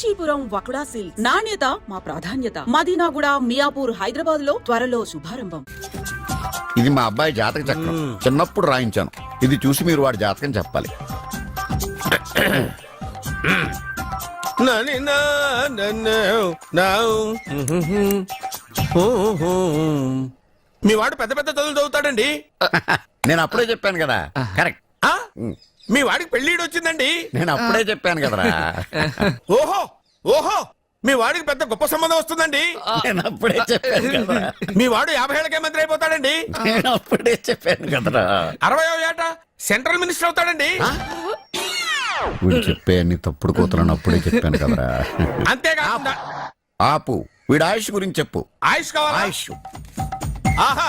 Kanchipuram వకుడా silks. నాణ్యత మా ప్రాధాన్యత. మదీనాగుడ మియాపూర్ హైదరాబాద్లో త్వరలో శుభారంభం. ఇది మా అబ్బాయి జాతక చక్రం. చిన్నప్పుడు రాయించాను. ఇది చూసి మీరు వాడి జాతకం చెప్పాలి. మీ వాడు పెద్ద పెద్ద చదువులు చదువుతాడండి. నేను అప్పుడే చెప్పాను కదా. కరెక్ట్ ఆ? మీ వాడికి పెళ్ళిడు వచ్చిందండి. నేను అప్పుడే చెప్పాను కదరా. ఓహో ఓహో మీ వాడికి పెద్ద గొప్ప సంబంధం వస్తుందండి. నేను అప్పుడే చెప్పాను కదరా. మీ వాడు యాభై ఏళ్ళకే మంత్రి అయిపోతాడండి. నేను అప్పుడే చెప్పాను కదరా. అరవై ఏట సెంట్రల్ మినిస్టర్ అవుతాడండి. వీడు చెప్పే అన్ని తప్పుడు కూతురని అప్పుడే చెప్పాను కదరా. అంతేకాకుండా ఆపు. వీడు ఆయుష్ గురించి చెప్పు. ఆయుష్ కావాలా? ఆయుష్. ఆహా.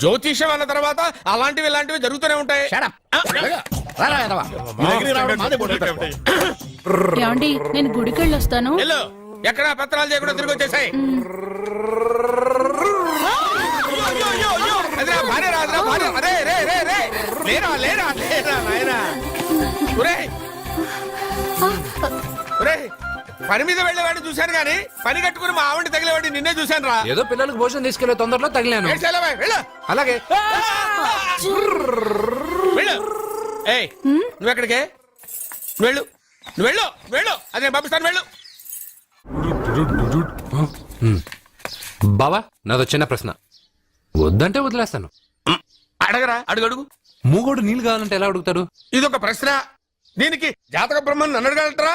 జ్యోతిష్యం అన్న తర్వాత అలాంటివి ఇలాంటివి జరుగుతూనే ఉంటాయి. ఏమండి నేను గుడికి వెళ్ళొస్తాను వెళ్ళు ఎక్కడ పత్రాలు చేయకుండా తిరిగి వచ్చేసాయి. లేరా, లేరా, లేరా, నాయనా. పని మీద వెళ్ళేవాడిని చూశాను గాని పని కట్టుకుని మా ఆవిడ తగిలేవాడిని నిన్నే చూశాను రా ఏదో పిల్లలకు భోజనం తీసుకెళ్ళే తొందరలో తగిలాను. అలాగే. వెళ్ళు. ఏయ్ నువ్వు ఎక్కడికే? వెళ్ళు నువ్వు వెళ్ళు. వెళ్ళు అదే పంపిస్తాను వెళ్ళు. బావా నాదో చిన్న ప్రశ్న. వద్దంటే వదిలేస్తాను. అడగరా అడుగు అడుగు. మూగోడు నీళ్ళు కావాలంటే ఎలా అడుగుతాడు? ఇదొక ప్రశ్న. దీనికి జాతక బ్రహ్మను నన్ను అడగలటరా?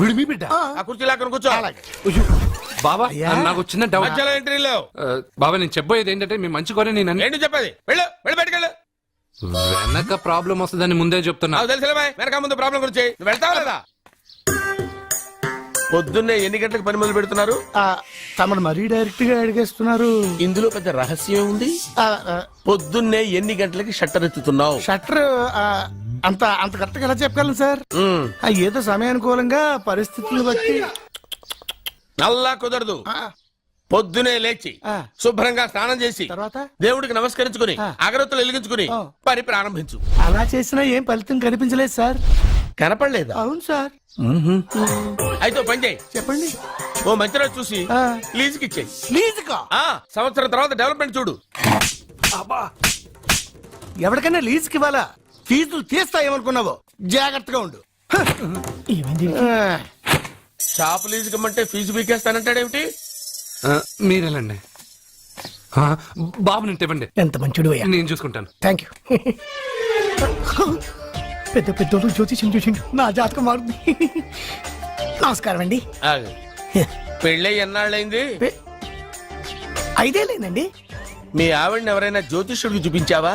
వీడు మీ బిడ్డ? ఆ కుర్చీ లాక్కను కూర్చో. అయ్యా. నాకు చిన్న డౌట్ మధ్యలో ఎంట్రీ లేవు. ఆ, బాబా నేను చెప్పబోయేది ఏంటంటే మీ మంచి కోరే నేను అన్ని- ఏంటి చెప్పేది? వెళ్ళు వెళ్ళి బయటకు వెళ్ళు. వెనక ప్రాబ్లం వస్తుందని ముందే చెప్తున్నా. నాకు తెలుసులే బాయ్ వెనక ముందు ప్రాబ్లం గురించి. నువ్వు వెళ్తావా లేదా? పొద్దున్నే ఎన్ని గంటలకు పని మొదలు పెడుతున్నారు? ఆ, తమను మరీ డైరెక్ట్గా అడిగేస్తున్నారు. ఇందులో పెద్ద రహస్యం ఉంది. పొద్దున్నే ఎన్ని గంటలకి షట్టర్ ఎత్తుతున్నావు? షట్టర్ ఆ, అంత అంత కరెక్ట్గా ఎలా చెప్పగలను సార్. ఆ, ఏదో సమయానుకూలంగా పరిస్థితులు బట్టి. నల్లా కుదరదు. పొద్దునే లేచి. శుభ్రంగా స్నానం చేసి తర్వాత? దేవుడికి నమస్కరించుకుని. అగరత్తులు వెలిగించుకుని. పని ప్రారంభించు. అలా చేసినా ఏం ఫలితం కనిపించలేదు సార్? కనపడలేదా? అవును సార్. అయితే పని చేయి. చెప్పండి. ఓ మంచి రోజు చూసి. లీజుకి ఇచ్చేయి. లీజుగా ఆ సంవత్సరం తర్వాత డెవలప్మెంట్ చూడు. ఎవరికైనా లీజుకి ఇవ్వాలా? ఫీజులు తీస్తాయేమనుకున్నావో జాగ్రత్తగా ఉండు. షాప్ లీజుకి ఇమ్మంటే ఫీజు పీకేస్తానంటాడేమిటి ఆ, బాబు నేను ఇవ్వండి ఎంత మంచిడు అయ్యా. నేను చూసుకుంటాను. థ్యాంక్ యూ పెద్ద పెద్దోళ్ళు జ్యోతిష్యం చూసిండు. నా జాతకం మారుంది నమస్కారం అండి. పెళ్ళై ఎన్నాళ్ళైంది? పె- ఐదే లేదండి మీ ఆవిడని ఎవరైనా జ్యోతిష్యుడికి చూపించావా?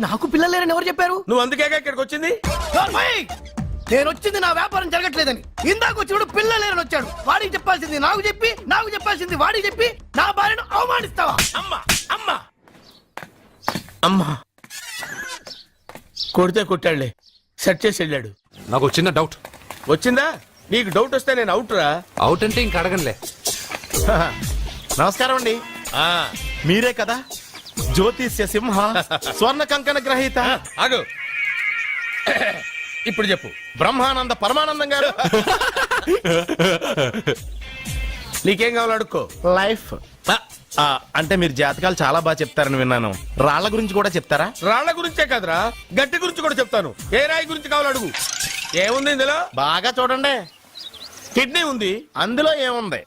నాకు పిల్లలు లేరని ఎవరు చెప్పారు? నువ్వు అందుకేగా ఇక్కడికి వచ్చింది! నేను వచ్చింది నా వ్యాపారం జరగట్లేదని. ఇందాక వచ్చినప్పుడు పిల్ల లేరని వచ్చాడు. వాడికి చెప్పాల్సింది నాకు చెప్పి నాకు చెప్పాల్సింది వాడికి చెప్పి నా భార్యను అవమానిస్తావా? అమ్మా అమ్మా. అమ్మా. కొడితే కొట్టాడులే. సెట్ చేసి వెళ్ళాడు. నాకు చిన్న డౌట్ వచ్చిందా? నీకు డౌట్ వస్తే నేను అవుట్ రా. అవుట్ అంటే ఇంక అడగనులే. నమస్కారం అండి. ఆ, మీరే కదా? జ్యోతిష్య సింహ స్వర్ణ కంకణ గ్రహీత. ఆగు. ఇప్పుడు చెప్పు. బ్రహ్మానంద పరమానందం గారు. నీకేం కావాలో అడుక్కో. లైఫ్. అంటే మీరు జాతకాలు చాలా బాగా చెప్తారని విన్నాను. రాళ్ళ గురించి కూడా చెప్తారా? రాళ్ళ గురించే కాదురా. గట్టి గురించి కూడా చెప్తాను. ఏ రాయి గురించి కావాలో అడుగు. ఏముంది ఇందులో? బాగా చూడండి. కిడ్నీ ఉంది. అందులో ఏముంది?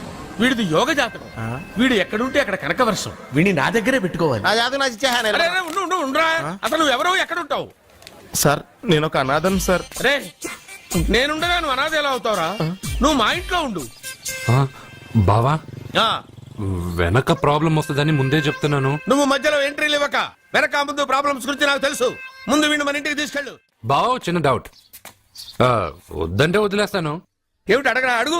వీడిది యోగ జాతకం. వీడు ఎక్కడుంటే అక్కడ కనకవర్షం. వీడిని నా దగ్గరే పెట్టుకోవాలి. ఆ జాతకం నాకు ఇచ్చేహాను అరే అరే, ఉండు ఉండు ఉండురా. అసలు నువ్వు ఎవరో ఎక్కడ ఉంటావు సార్ నేను ఒక అనాథం సార్. రే నేనుండగా నువ్వు అనాథ ఎలా అవుతావురా? నువ్వు మా ఇంట్లో ఉండు. ఆ, బావా? ఆ, వెనక ప్రాబ్లం వస్తుందని ముందే చెప్తున్నాను. నువ్వు మధ్యలో ఎంట్రీలు ఇవ్వక వెనక ముందు ప్రాబ్లమ్స్ గురించి నాకు తెలుసు. ముందు వీడిని మన ఇంటికి తీసుకెళ్ళు. బావా చిన్న డౌట్ ఆ, వద్దంటే వదిలేస్తాను. ఏమిటి అడగరా అడుగు.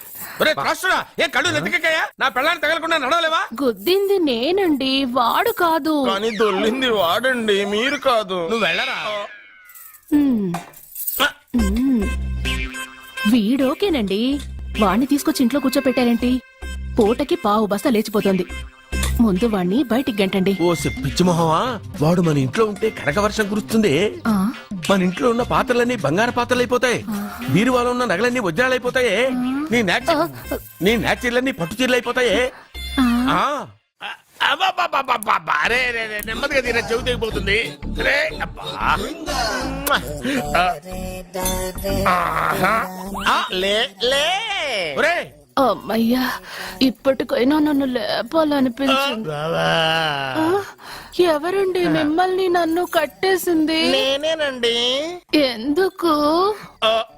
ఒరే త్రాసుడా ఏ కళ్ళు నెత్తికెక్కాయా? నా పెళ్ళాన్ని తగలకుండా నడవలేవా? గుద్దింది నేనండి వాడు కాదు. కానీ దొల్లింది వాడండి మీరు కాదు. నువ్వు వెళ్ళరా. వీడోకేనండి? వాణ్ణి తీసుకొచ్చి ఇంట్లో కూర్చోపెట్టారేంటి? పూటకి పావు బస్తా లేచిపోతుంది. ముందు వాణ్ణి బయటికి గంటండి. ఓ పిచ్చి మొహమా? వాడు మన ఇంట్లో ఉంటే కనక వర్షం కురుస్తుంది. మన ఇంట్లో ఉన్న పాత్రలన్నీ బంగారు పాత్రలు అయిపోతాయి బీరువాలో ఉన్న నగలన్నీ వజ్రాలు అయిపోతాయి నీ నాచి నీ నాచీర్లన్నీ పట్టు చీరలు అయిపోతాయి. నెమ్మదిగా తీరా చెవి తెగిపోతుంది. రే లే అమ్మయ్యా ఇప్పటికైనా నన్ను లేపాలనిపించింది. ఎవరండి మిమ్మల్ని నన్ను కట్టేసింది? నేనేనండి. ఎందుకు?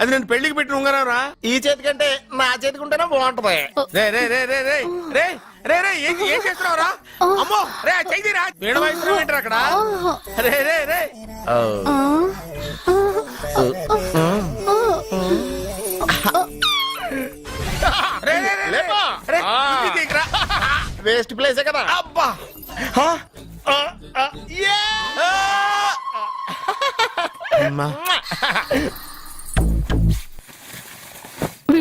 అది నేను పెళ్ళికి పెట్టిన ఉంగరం రా ఈ చేతి కంటే నా చేతికి ఉంటేనే బాగుంటది. రే రే రే రే రే. రే రే రే ఏం ఏం చేస్తున్నావు రా అమ్మో రే చెయ్యిరా వీణ వయసు ఏంటరా అక్కడ? రే రే రే. ఆ, రే రే రే, రే. లేపా. రే ఆ. ఇది తీయకురా. వేస్ట్ ప్లేసే కదా. అబ్బా. యే!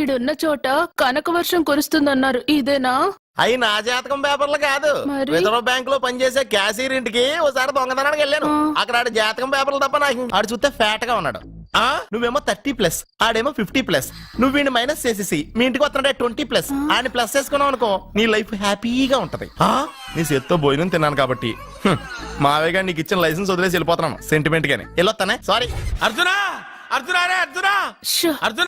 వీడున్న చోట కనక వర్షం కురుస్తుందన్నారు. ఇదేనా? అయి నా జాతకం పేపర్లు కాదు. మరి? రిజర్వ్ బ్యాంక్లో పనిచేసే క్యాషియర్ ఇంటికి ఒకసారి దొంగతనానికి వెళ్ళాను. అక్కడ ఆడు జాతకం పేపర్లు తప్ప నాకు ఇంక- ఆడు చూస్తే ఫ్యాట్గా ఉన్నాడు. ఆ? నువ్వేమో థర్టీ ప్లస్. ఆడేమో ఫిఫ్టీ ప్లస్. నువ్వు వీడిని మైనస్ చేసేసి మీ ఇంటికి వస్తున్నాడే ట్వంటీ ప్లస్. ఆయన ప్లస్ చేసుకున్నావు అనుకో నీ లైఫ్ హ్యాపీగా ఉంటది. ఆ? నీ చేత్తో భోజనం తిన్నాను కాబట్టి. హ్మ్. మావయ్య గారు నీకు ఇచ్చిన లైసెన్స్ వదిలేసి వెళ్ళిపోతున్నాను. సెంటిమెంట్ గాని. వెళ్ళొస్తానే. సారీ అర్జునా! అర్జునా రే అర్జునా! షో. అర్జున్!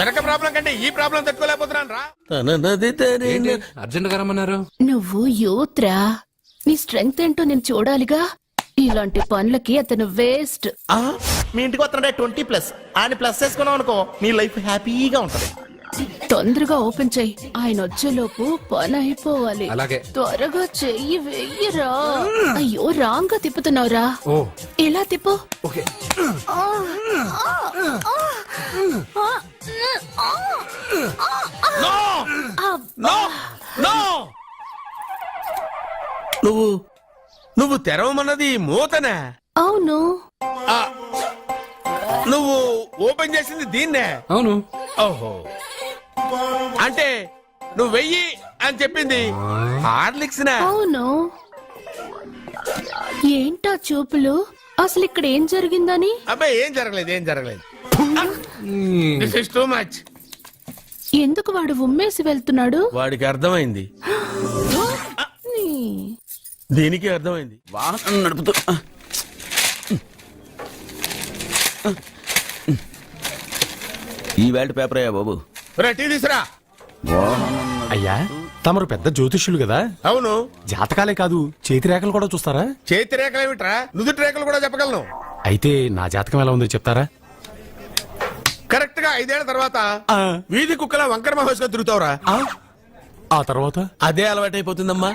వెనక ప్రాబ్లం కంటే ఈ ప్రాబ్లం తట్టుకోలేకపోతున్నాను రా. ఏంటి? అర్జెంట్గా రమ్మన్నారు. నువ్వు యూత్రా? నీ స్ట్రెంగ్త్ ఏంటో నేను చూడాలిగా? ఇలాంటి పనులకి అతను వేస్ట్. ఆ, మీ ఇంటికి వస్తున్నాడే ట్వంటీ ప్లస్. ఆయన ప్లస్ చేసుకున్నావు అనుకో నీ లైఫ్ హ్యాపీగా ఉంటది. తొందరగా ఓపెన్ చెయ్యి ఆయన వచ్చేలోపు పని అయిపోవాలి. అలాగే. త్వరగా చెయ్యి వెయ్యరా అయ్యో రాంగ్గా తిప్పుతున్నావురా. ఓ. ఇలా తిప్పు? ఓకే. నో నువ్వు నువ్వు తెరవమన్నది మూతనే. అవును. ఆ, నువ్వు ఓపెన్ చేసింది దీన్నే. అవును. ఓహో. అంటే నువ్వు వెయ్యి అని చెప్పింది హార్లిక్స్ అవును. ఏంటా చూపులు? అసలు ఇక్కడ ఏం జరిగిందని? అబ్బాయి ఏం జరగలేదు ఏం జరగలేదు. దిస్ ఇస్ టూ మచ్ ఎందుకు వాడు ఉమ్మేసి వెళ్తున్నాడు? వాడికి అర్థమైంది. నీ. దీనికి అర్థమైంది. వాహనం నడుపుతూ ఈ వేల్ట్ పేపర్ అయ్యా బాబు. రా, టీ తీసురా. అయ్యా తమరు పెద్ద జ్యోతిష్యులు కదా? అవును. జాతకాలే కాదు చేతి రేఖలు కూడా చూస్తారా? చేతి రేఖలు ఏమిట్రా? నుదుటి రేఖలు కూడా చెప్పగలను. అయితే నా జాతకం ఎలా ఉందో చెప్తారా? కరెక్ట్గా ఐదేళ్ళ తర్వాత ఆ. వీధి కుక్కల వంకర మహోత్సవం తిరుగుతావురా. ఆ? ఆ తర్వాత? అదే అలవాటైపోతుందమ్మా.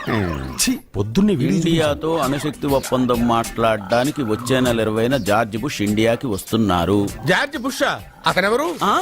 ఛీ, పొద్దున్నే. ఇండియాతో అణుశక్తి ఒప్పందం మాట్లాడడానికి వచ్చే నెల ఇరవైన జార్జ్ బుష్ ఇండియాకి వస్తున్నారు. జార్జ్ బుష్ అతనెవరు? ఆ?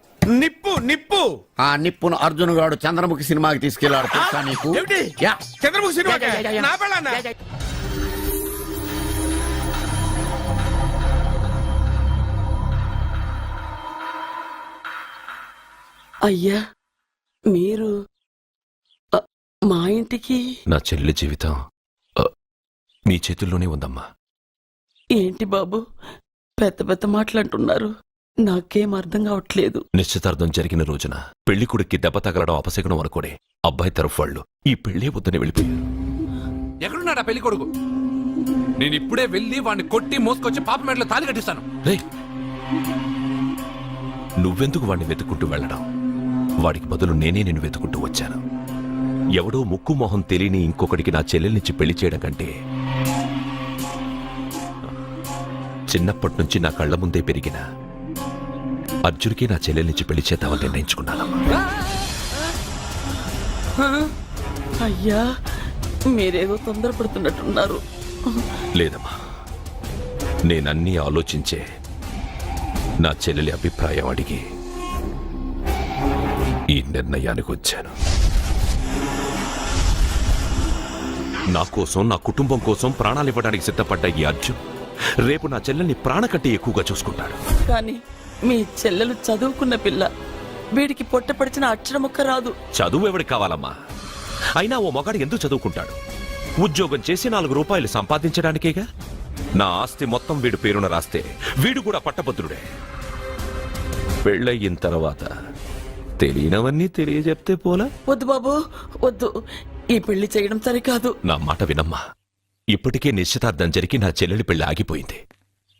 నిప్పు నిప్పు. ఆ నిప్పును అర్జున్ గాడు చంద్రముఖి సినిమాకి తీసుకెళ్ళాడు తెలుసా నీకు? ఏమిటి? Yeah. Chandramukhi cinema yeah, yeah, yeah, yeah. నా పెళ్ళాన్నా అయ్యా మీరు అ, మా ఇంటికి? నా చెల్లి జీవితం ఆ, మీ చేతుల్లోనే ఉందమ్మా. ఏంటి బాబు? పెద్ద పెద్ద మాటలంటున్నారు. నాకేం అర్థం కావట్లేదు. నిశ్చితార్థం జరిగిన రోజున పెళ్ళి కొడుక్కి దెబ్బ తగలడం అపశకునం అనుకోడే అబ్బాయి తరఫు వాళ్ళు ఈ పెళ్ళే వద్దని వెళ్ళిపోయారు. ఎక్కడున్నాడా పెళ్ళి కొడుకు నేను ఇప్పుడే వెళ్ళి వాడిని కొట్టి మోసుకొచ్చి పాప మెడలో తాలి కట్టిస్తాను. రే నువ్వెందుకు వాడిని వెతుక్కుంటూ వెళ్ళడం? వాడికి బదులు నేనే నిన్ను వెతుకుంటూ వచ్చాను. ఎవడో ముక్కు మొహం తెలియని ఇంకొకడికి నా చెల్లెల్నిచ్చి పెళ్ళి చేయడం కంటే చిన్నప్పటి నుంచి నా కళ్ళ ముందే పెరిగిన అర్జున్కి నా చెల్లెల్నిచ్చి పెళ్ళి చేద్దామని నిర్ణయించుకున్నానమ్మా. అయ్యా మీరేదో తొందరపడుతున్నట్టున్నారు. లేదమ్మా నేనన్నీ ఆలోచించే నా చెల్లెలి అభిప్రాయం అడిగి ఈ నిర్ణయానికి వచ్చాను. నా కోసం నా కుటుంబం కోసం ప్రాణాలు ఇవ్వడానికి సిద్ధపడ్డ ఈ అర్జున్ రేపు నా చెల్లెల్ని ప్రాణ కంటే ఎక్కువగా చూసుకుంటాడు. కానీ మీ చెల్లెలు చదువుకున్న పిల్ల. వీడికి పొట్టపడిచిన అక్షరముక్క రాదు. చదువు ఎవడికి కావాలమ్మా? అయినా ఓ మగాడు ఎందుకు చదువుకుంటాడు? ఉద్యోగం చేసి నాలుగు రూపాయలు సంపాదించడానికేగా? నా ఆస్తి మొత్తం వీడు పేరున రాస్తే వీడు కూడా పట్టభద్రుడే. పెళ్ళయిన తర్వాత తెలియనవన్నీ తెలియజెప్తే పోలా? వద్దు బాబు వద్దు. ఈ పెళ్ళి చేయడం సరికాదు. నా మాట వినమ్మా. ఇప్పటికే నిశ్చితార్థం జరిగి నా చెల్లెలి పెళ్ళి ఆగిపోయింది.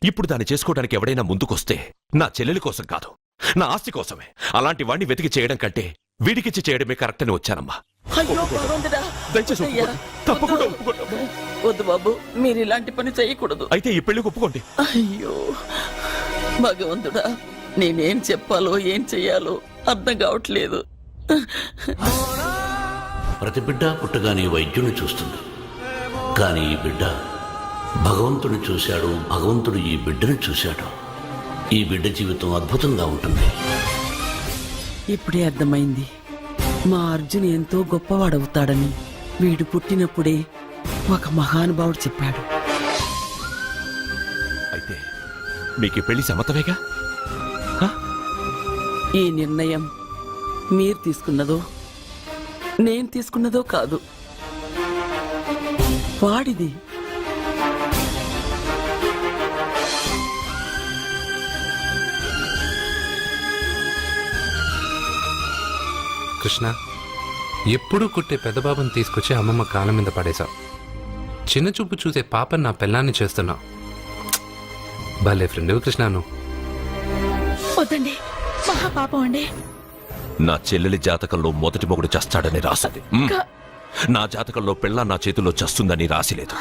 ఇప్పుడు దాన్ని చేసుకోవడానికి ఎవడైనా ముందుకొస్తే నా చెల్లెలి కోసం కాదు నా ఆస్తి కోసమే. అలాంటి వాణ్ణి వెతికి చేయడం కంటే వీడికిచ్చి చేయడమే కరెక్ట్ అని వచ్చానమ్మా. అయ్యో భగవంతుడా. దయచేసి అయ్యా, ఒప్పుకోండి. తప్పకుండా వద్దు. ఒప్పుకోండి. వద్దు బాబు మీరు ఇలాంటి పని చేయకూడదు. అయితే ఈ పెళ్ళికి ఒప్పుకోండి. అయ్యో. భగవంతుడా నేనేం చెప్పాలో ఏం చెయ్యాలో అర్థం కావట్లేదు. ప్రతి బిడ్డ పుట్టగానే వైద్యుని చూస్తుంది. కానీ ఈ బిడ్డ భగవంతుని చూశాడు భగవంతుడు ఈ బిడ్డను చూశాడు. ఈ బిడ్డ జీవితం అద్భుతంగా ఉంటుంది. ఇప్పుడే అర్థమైంది. మా అర్జున్ ఎంతో గొప్పవాడవుతాడని. వీడు పుట్టినప్పుడే ఒక మహానుభావుడు చెప్పాడు. అయితే మీకు పెళ్ళి సమ్మతమేగా? ఈ నిర్ణయం మీరు తీసుకున్నదో నేను తీసుకున్నదో కాదు. వాడిది కృష్ణ ఎప్పుడూ కుట్టే పెద్దబాబుని తీసుకొచ్చి అమ్మమ్మ కాళ్ళ మీద పడేశావు చిన్న చూపు చూసే పాపని నా పెళ్ళాన్ని చేస్తున్నావు భలే ఫ్రెండ్ కృష్ణ నువ్వు వద్దండి మహా పాపం అండి. నా చెల్లెలి జాతకంలో మొదటి మొగుడు చస్తాడని రాసింది. నా జాతకంలో పెళ్ళ నా చేతిలో చస్తుందని రాసిలేదు.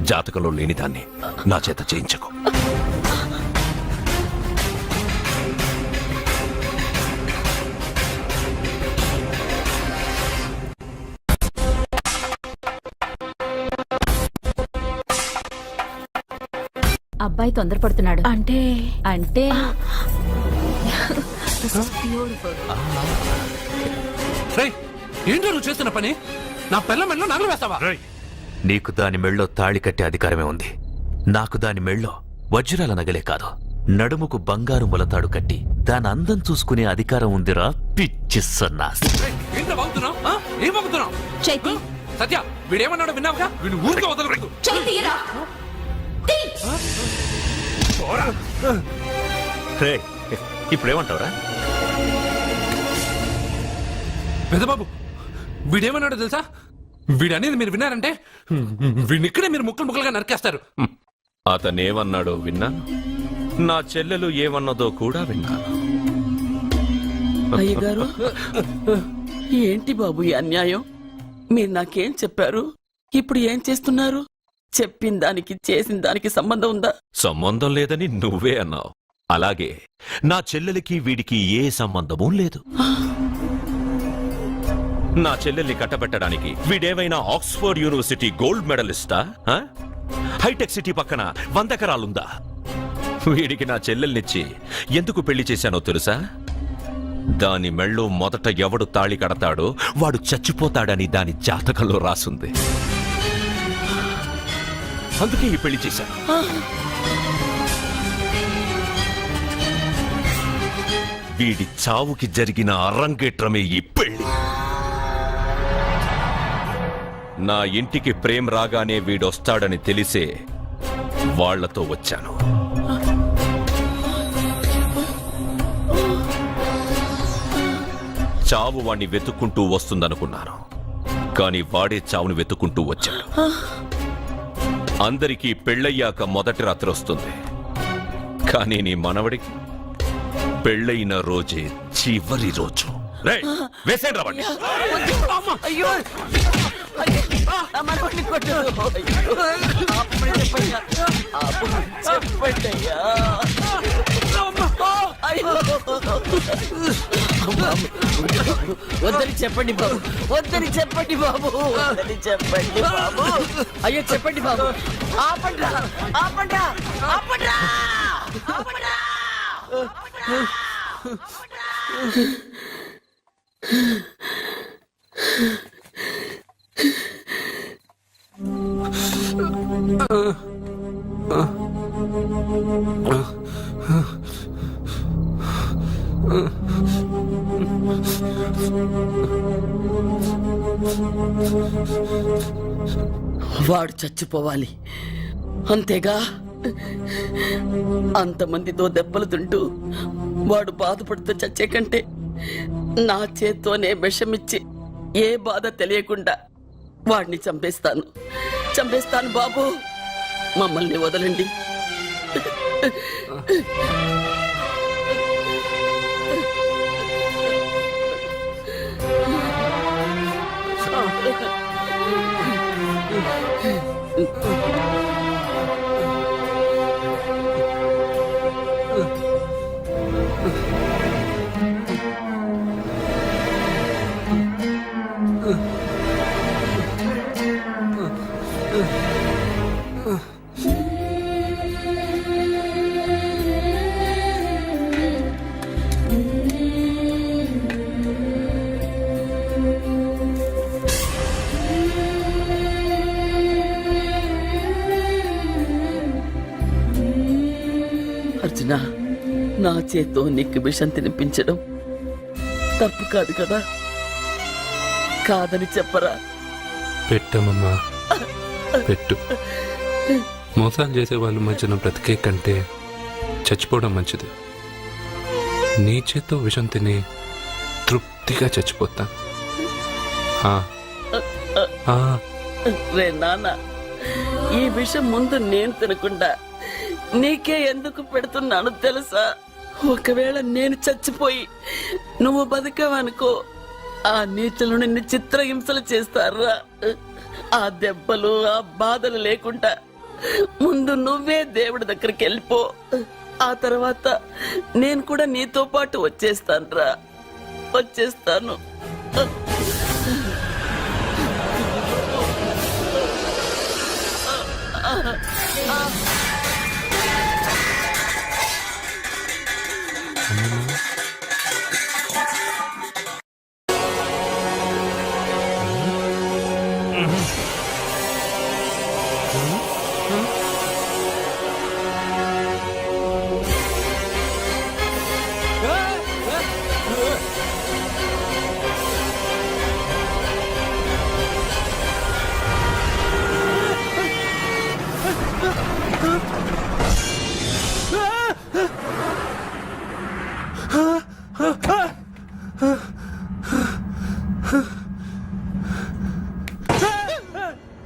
జాతకంలో లేనిదాన్ని నా చేత చేయించకు. అబ్బాయి తొందరపడుతున్నాడు. అంటే? అంటే? ఏంటో నువ్వు చేస్తున్న పని? నా పిల్ల మెల్లో నగలు వేస్తావా? నీకు దాని మెళ్ళో తాళి కట్టే అధికారమే ఉంది. నాకు దాని మెళ్ళో వజ్రాల నగలే కాదు. నడుముకు బంగారు మొలతాడు కట్టి దాని అందం చూసుకునే అధికారం ఉందిరా పిచ్చి సన్నాసి. చైతి. సత్య వీడేమన్నాడో విన్నావుగా? వీడు ఊరికే వదలకూడదు. ఇప్పుడేమంటావురా? పెద్దబాబు వీడేమన్నాడో తెలుసా? వీడనేది మీరు విన్నారంటే వీడిని ఇక్కడే మీరు ముక్కలు ముక్కలుగా నరికేస్తారు. అతనేమన్నాడో విన్నాను నా చెల్లెలు ఏమన్నదో కూడా విన్నాను అయ్యగారు ఏంటి బాబు ఈ అన్యాయం? మీరు నాకేం చెప్పారు? ఇప్పుడు ఏం చేస్తున్నారు? చెప్పిన దానికి చేసిన దానికి సంబంధం ఉందా? సంబంధం లేదని నువ్వే అన్నావు. అలాగే నా చెల్లెలికి వీడికి ఏ సంబంధమూ లేదు. నా చెల్లెల్ని కట్టబెట్టడానికి వీడేమైనా ఆక్స్ఫర్డ్ యూనివర్సిటీ గోల్డ్ మెడలిస్టా? ఆ? హైటెక్ సిటీ పక్కన వందకరాలుందా? వీడికి నా చెల్లెల్నిచ్చి ఎందుకు పెళ్ళి చేశానో తెలుసా? దాని మెళ్ళు మొదట ఎవడు తాళి కడతాడో వాడు చచ్చిపోతాడని దాని జాతకంలో రాసుంది. అందుకే ఈ పెళ్ళి చేశాను వీడి చావుకి జరిగిన అరంగేట్రమే ఈ పెళ్ళి. నా ఇంటికి ప్రేమ్ రాగానే వీడొస్తాడని తెలిసే వాళ్ళతో వచ్చాను. చావు వాణ్ణి వెతుక్కుంటూ వస్తుందనుకున్నాను. కానీ వాడే చావుని వెతుక్కుంటూ వచ్చాడు. అందరికీ పెళ్ళయ్యాక మొదటి రాత్రి వస్తుంది. కానీ నీ మనవడికి పెళ్ళైన రోజే చివరి రోజు. వేసేయండి. అయ్యో. మనవడిని చెప్పండయ్యా. అయ్యో. వద్దని చెప్పండి బాబు. వద్దని చెప్పండి బాబు. వద్దని చెప్పండి బాబు. అయ్యో చెప్పండి బాబు. ఆపండ్రా. ఆపండ్రా. ఆపండ్రా. ఆపండ్రా. వాడు చచ్చిపోవాలి. అంతేగా? అంతమందితో దెబ్బలు తింటూ వాడు బాధపడుతూ చచ్చే కంటే నా చేత్తోనే విషమిచ్చి ఏ బాధ తెలియకుండా వాడిని చంపేస్తాను. చంపేస్తాను బాబు. మమ్మల్ని వదలండి. అర్జున నా చేత్తో నీకు విషం తినిపించడం తప్పు కాదు కదా? కాదని చెప్పరా? పెట్టమమ్మా పెట్టు. మోసాలు చేసే వాళ్ళ మధ్యన బ్రతికే కంటే చచ్చిపోవడం మంచిది. నీ చేత్తో విషం తిని తృప్తిగా. ఆ. రే నాన్న ఈ విషయం ముందు నేను తినకుండా నీకే ఎందుకు పెడుతున్నాను తెలుసా? ఒకవేళ నేను చచ్చిపోయి నువ్వు బతికావనుకో ఆ నీచులు నిన్ను చిత్రహింసలు చేస్తారా? ఆ దెబ్బలు ఆ బాధలు లేకుండా ముందు నువ్వే దేవుడి దగ్గరికి వెళ్ళిపో. ఆ తర్వాత నేను కూడా నీతో పాటు వచ్చేస్తాను రా వచ్చేస్తాను.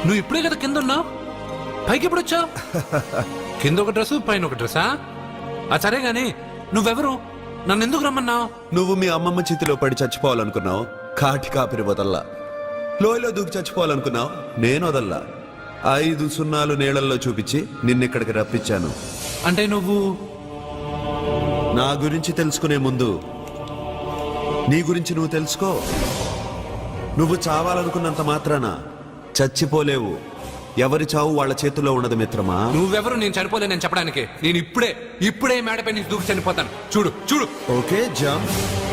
నువ్వు ఇప్పుడే కదా కింద ఉన్నావు? పైకి ఎప్పుడు వచ్చావు? కింద ఒక డ్రెస్ పైన ఒక డ్రెస్సా? ఆ సరే గాని నువ్వెవరు? నన్ను ఎందుకు రమ్మన్నావు నువ్వు మీ అమ్మమ్మ చేతిలో పడి చచ్చిపోవాలనుకున్నావు. కాటి కాపిరి వదల్లా. లోయలో దూకి చచ్చిపోవాలనుకున్నావు. నేను వదల్లా. ఐదు సున్నాలు నీళ్ళల్లో చూపించి నిన్నిక్కడికి రప్పించాను. అంటే నువ్వు? నా గురించి తెలుసుకునే ముందు నీ గురించి నువ్వు తెలుసుకో. నువ్వు చావాలనుకున్నంత మాత్రాన చచ్చిపోలేవు. ఎవరి చావు వాళ్ళ చేతిలో ఉండదు మిత్రమా? నువ్వెవరు? నేను చనిపోలేనని చెప్పడానికి. నేను ఇప్పుడే ఇప్పుడే మేడపై నుంచి దూకి చనిపోతాను. చూడు చూడు. Okay jump.